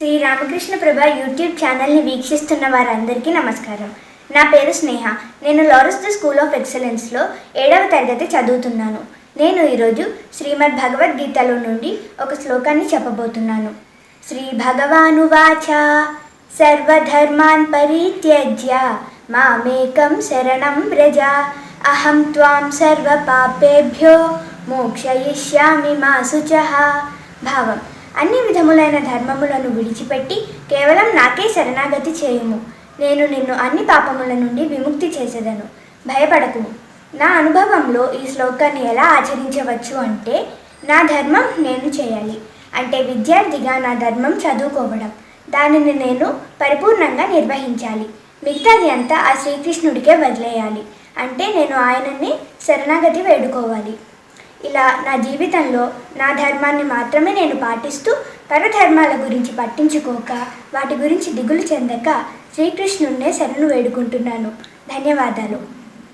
శ్రీ రామకృష్ణ ప్రభ YouTube ఛానల్ని వీక్షిస్తున్న వారందరికీ నమస్కారం. నా పేరు స్నేహ. నేను లారెన్స్ ద స్కూల్ ఆఫ్ ఎక్సలెన్స్లో ఏడవ తరగతి చదువుతున్నాను. నేను ఈరోజు శ్రీమద్ భగవద్గీతలో నుండి ఒక శ్లోకాన్ని చెప్పబోతున్నాను. శ్రీ భగవానువాచ సర్వధర్మాన్ పరిత్యజ్య మామేకం శరణం వ్రజ అహం త్వాం సర్వపాపేభ్యో మోక్షయిష్యామి మా శుచః భావం. అన్ని విధములైన ధర్మములను విడిచిపెట్టి కేవలం నాకే శరణాగతి చేయుము. నేను నిన్ను అన్ని పాపముల నుండి విముక్తి చేసేదను. భయపడకుము నా అనుభవంలో ఈ శ్లోకాన్ని ఎలా ఆచరించవచ్చు అంటే నా ధర్మం నేను చేయాలి. అంటే విద్యార్థిగా నా ధర్మం చదువుకోవడం. దానిని నేను పరిపూర్ణంగా నిర్వహించాలి. మిగతాది అంతా ఆ శ్రీకృష్ణుడికే వదిలేయాలి. అంటే నేను ఆయనని శరణాగతి వేడుకోవాలి. ఇలా నా జీవితంలో నా ధర్మాన్ని మాత్రమే నేను పాటిస్తూ పరధర్మాల గురించి పట్టించుకోక వాటి గురించి దిగులు చెందక శ్రీకృష్ణున్నే శరణు వేడుకుంటున్నాను. ధన్యవాదాలు.